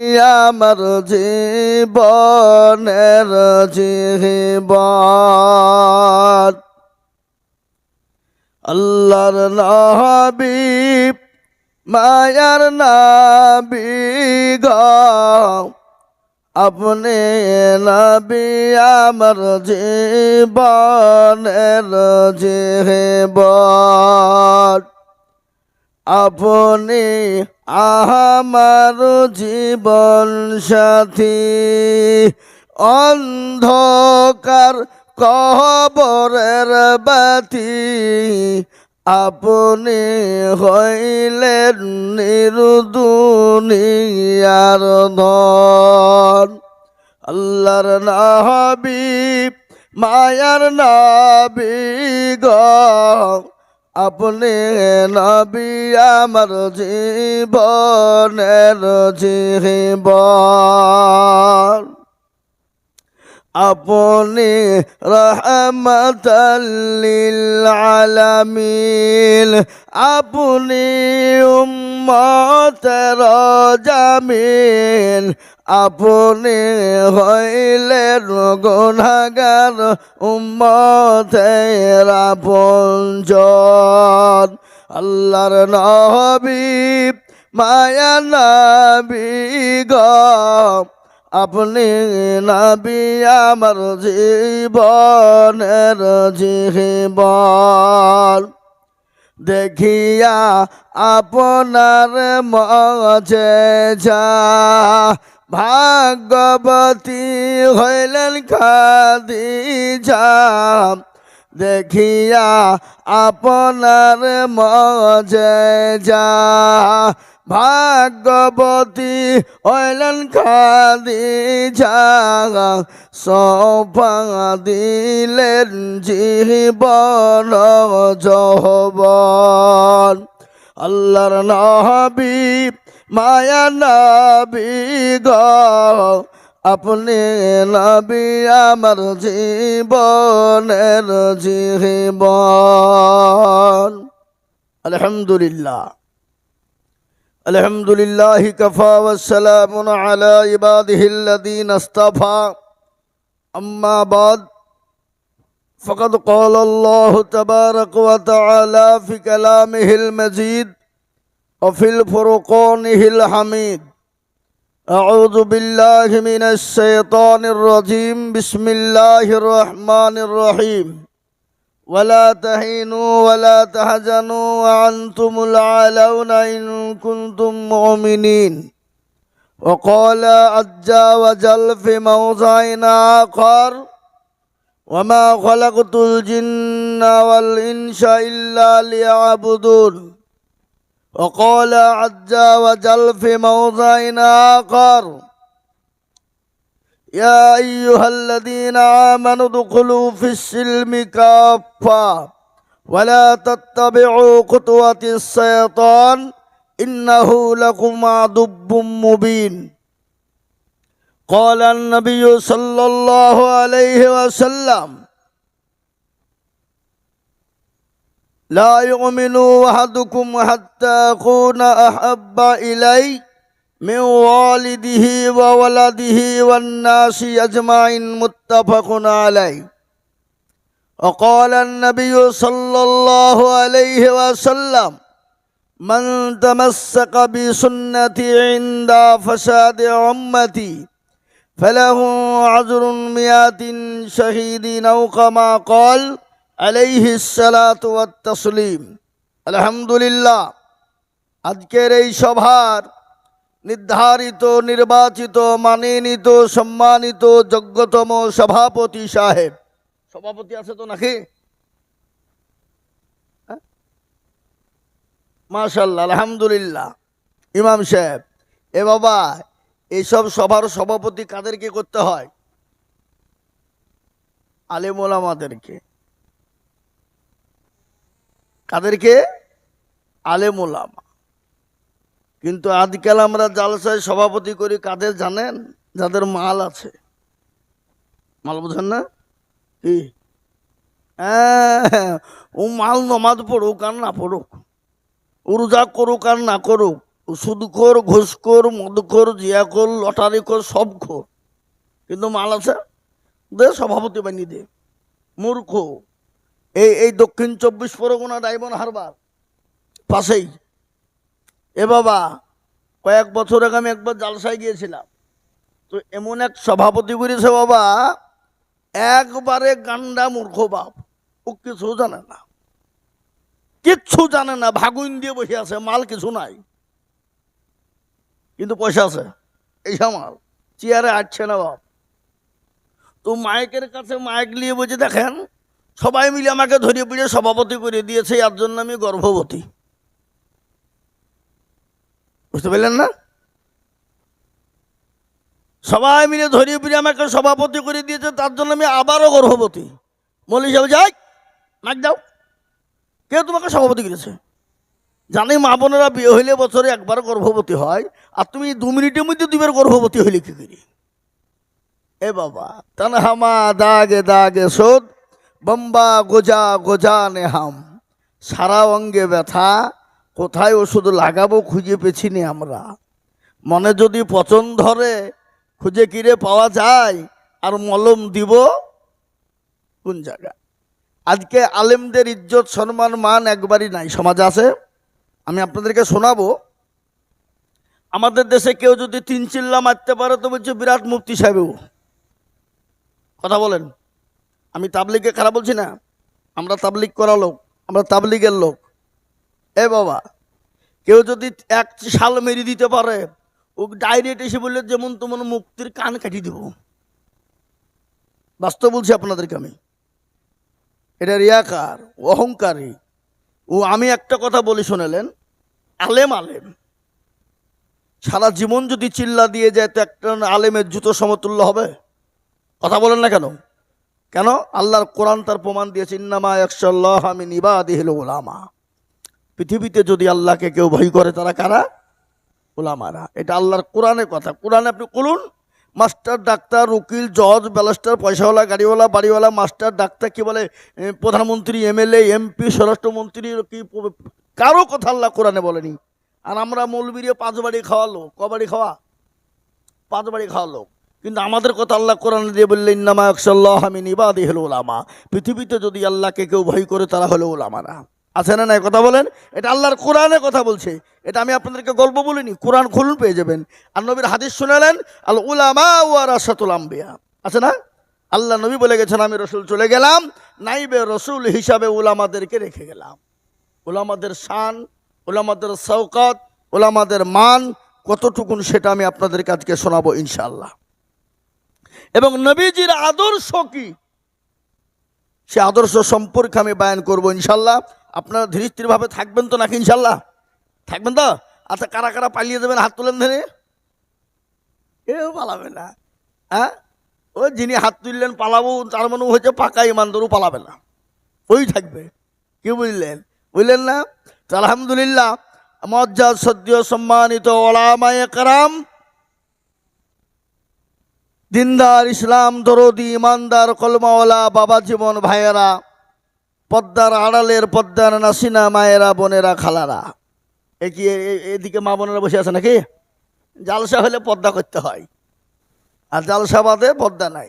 আমার জীবনের জীবন। আল্লাহর নবী মায়ার নবী গ। আপনি নবী আমার জীবনের জীবন। আপনি আমার জীবন সাথী, অন্ধকার কবরের বাতি, আপনি হইলেন নিরুদুনিয়ার ধন। আল্লাহর নবী মায়ার নবী গ আপনি নবী আমার জীবনের জীবন। আপনি রহমতাল্লিল আলামিন আপনি উম্মতের জামিন। আপনি হইলেন গুনাগার উম্মতের আপনজন। আল্লাহর নবী, মায়া নবী গম আপনি নবী আমার জীবনের জীবন। দেখিয়া আপনার মজে যা। ভাগবতী হইলেন খাদি যা দেখিয়া আপনার মজে যা। ভাগবতী হইলেন খাদি জাগা সফা দিলেন জীবন জহবন আল্লাহর নহবি মায়া নবি গ। আপনি নবি আমার জীবনের জীবন। আলহামদুলিল্লাহ। আলহামদুলিল্লাহ কফা ওসালাম আলা ইবাদিহিল্লাদিন আস্তাফা। আম্মাবাদ فقد قال الله تبارك وتعالى في كلامه المجيد وفي الفرقانه الحميد أعوذ بالله من الشيطان الرجيم بسم الله الرحمن الرحيم ولا تهينوا ولا تحزنوا وأنتم العالون إن كنتم مؤمنين وقال عز وجل في موضع آخر وما خلقت الجن والإنس إلا ليعبدون وقال عز وجل في موضع آخر يا أيها الذين آمنوا ادخلوا في السلم كافة ولا تتبعوا خطوات الشيطان إنه لكم عدو مبين قال النبي صلى الله عليه وسلم لا يؤمن أحدكم حتى أكون أحب إليه من والده وولده والناس أجمعين متفق عليه. وقال النبي صلى الله عليه وسلم من تمسك بسنتي عند فساد أمتي فله عذر مئات شهيد أو كما قال عليه الصلاة والتسليم الحمد لله আজকের এই সভার নির্ধারিত নির্বাচিত মানিনীত সম্মানিত যোগ্যতম সভাপতি সাহেব সভাপতি আছে তো নাকি মাশাল্লাহ আলহামদুলিল্লাহ ইমাম সাহেব এ বাবা এইসব সভার সভাপতি কাদেরকে করতে হয়? আলেমুল আমাদেরকে কাদেরকে? আলেমুলামা কিন্তু আজকাল আমরা জালসায় সভাপতি করি কাদের জানেন? যাদের মাল আছে। মাল বুঝেন না? কি? হ্যাঁ, ও মাল নমাজ পড়ুক আর না পড়ুক। রোজা করুক আর না করুক। সুদখোর, ঘুষখোর, মদখোর, জিয়াখোর লটারি খোর সব খোর কিন্তু মাল আছে? দে সভাপতি বানিয়ে দে। মূর্খ। এই এই দক্ষিণ চব্বিশ পরগনা ডায়মন্ড হারবার। পাশেই। এ বাবা, কয়েক বছর আগে আমি একবার জালসায় গিয়েছিলাম। তো এমন এক সভাপতি করেছে বাবা, একবারে গান্ডা মূর্খ বাপ। ও কিছু জানে না। কিচ্ছু জানে না, ভাগুন দিয়ে বসে আছে, মাল কিছু নাই। কিন্তু পয়সা আছে। এই মাল চেয়ারে আটছে না বাপ। তো মাইকের কাছে মাইক নিয়ে বলছে, দেখেন, সবাই মিলে আমাকে ধরিয়ে পিড়ে সভাপতি করে দিয়েছে, এর জন্য আমি গর্ভবতী। বুঝতে পারলেন না? সবাই মিলে ধরিয়ে পিড়ে আমাকে সভাপতি করে দিয়েছে, তার জন্য আমি আবারও গর্ভবতী। মলি সাহেব যাই মাইক দাও। কে তোমাকে সভাপতি করেছে? জানি মা বোনেরা বিয়ে হইলে বছরে একবার গর্ভবতী হয়, আর তুমি দু মিনিটের মধ্যে দুবার গর্ভবতী হইলে কি করি? এ বাবা তনহামা দাগে দাগে শোধ, বম্বা গোজা গোজা নেহাম সারা অঙ্গে ব্যথা, কোথায় ওষুধ লাগাবো খুঁজে পেছি নি আমরা। মনে যদি পচন ধরে, খুঁজে কিরে পাওয়া যায়, আর মলম দিব কোন জায়গায়? আজকে আলেমদের ইজ্জত, সম্মান, মান একবারই নাই, সমাজ আছে? আমি আপনাদেরকে শোনাবো। আমাদের দেশে কেউ যদি তিন চিল্লা মারতে পারে, তো বলছে বিরাট মুফতি সাহেবও কথা বলেন। আমি তাবলিগকে খারাপ বলছি না। আমরা তাবলিগ করা লোক, আমরা তাবলিগের লোক। এ বাবা, কেউ যদি এক শাল মেরে দিতে পারে, ও ডাইরেক্ট এসে বললে যেমন তেমন মুক্তির কান কাটিয়ে দেব। বাস্তব বলছি আপনাদেরকে আমি। এটা রিয়াকার, অহংকারী। ও, আমি একটা কথা বলি শোনালেন। আলেম আলেম। সারা জীবন যদি চিল্লা দিয়ে যায়, তো একটা আলেমের জুতো সমতুল্য হবে? কথা বলেন না কেন? কেন? আল্লাহর কোরআন তার প্রমাণ দিয়েছে, ইন্নামা একশাল্লাহ আমি নিবাদিহিল ওলামা পৃথিবীতে যদি আল্লাহকে কেউ ভয় করে, তারা কারা? ওলামারা এটা আল্লাহর কোরআনের কথা। কোরআনে আপনি বলুন মাস্টার, ডাক্তার, উকিল, জজ, ব্যালাস্টার, পয়সাওয়ালা, গাড়িওয়ালা, বাড়িওয়ালা, মাস্টার, ডাক্তার কি বলে প্রধানমন্ত্রী, এমএলএ, এমপি, স্বরাষ্ট্রমন্ত্রী, কি কারও কথা আল্লাহ কোরআনে বলেনি। আর আমরা মৌলবীরে পাঁচ বাড়ি খাওয়ালো কবাড়ি খাওয়া? পাঁচ বাড়ি খাওয়ালো কিন্তু আমাদের কথা আল্লাহ কোরআন দিয়ে বললেন নামা একশাল্লাহ আমি নিবাদি হলো ওলামা পৃথিবীতে যদি আল্লাহকে কেউ ভয় করে, তারা হলো ওলামারা আছে না নাই কথা বলেন? এটা আল্লাহর কোরআনে কথা বলছে। এটা আমি আপনাদেরকে গল্প বলিনি, কোরআন খুলুন পেয়ে যাবেন। আর নবীর হাদিস শোনালেন, আল উলামা ওয়া রাসাতুল আম্বিয়া। আছে না? আল্লাহ নবী বলে গেছেন, আমি রসুল চলে গেলাম, নাইবে রসুল হিসাবে উলামাদেরকে রেখে গেলাম। ওলামাদের শান ওলামাদের শৌকত ওলামাদের মান, কতটুকুন সেটা আমি আপনাদেরকে আজকে শোনাবো ইনশাল্লাহ এবং নবীজির আদর্শ কি? সে আদর্শ সম্পর্কে আমি বায়ান করব ইনশাল্লাহ আপনারা ধীরে স্থিরভাবে থাকবেন তো নাকি ইনশাল্লাহ? থাকবেন তো? আচ্ছা কারা কারা পালিয়ে দেবেন হাত তুলেন ধরে? এও পালাবে না। হ্যাঁ? ওই যিনি হাত তুললেন পালাবো, তার মানে হচ্ছে পাকা ইমানদারও পালাবে না। ওই থাকবে। কি বুঝলেন বুঝলেন না আলহামদুলিল্লাহ মজ্জা সদ্য সম্মানিত ওলামায়ে কারাম, দিনদার ইসলাম দরদি, ইমানদার কলমাওয়ালা বাবা জীবন ভাইয়েরা পদ্মার আড়ালের পদ্মার নাসিনা মায়েরা, বোনেরা, খালারা। এ কি এদিকে মা বোনেরা বসে আছে নাকি? জালসা হলে পদ্মা করতে হয়। আর জালসা বাদে পদ্মা নাই।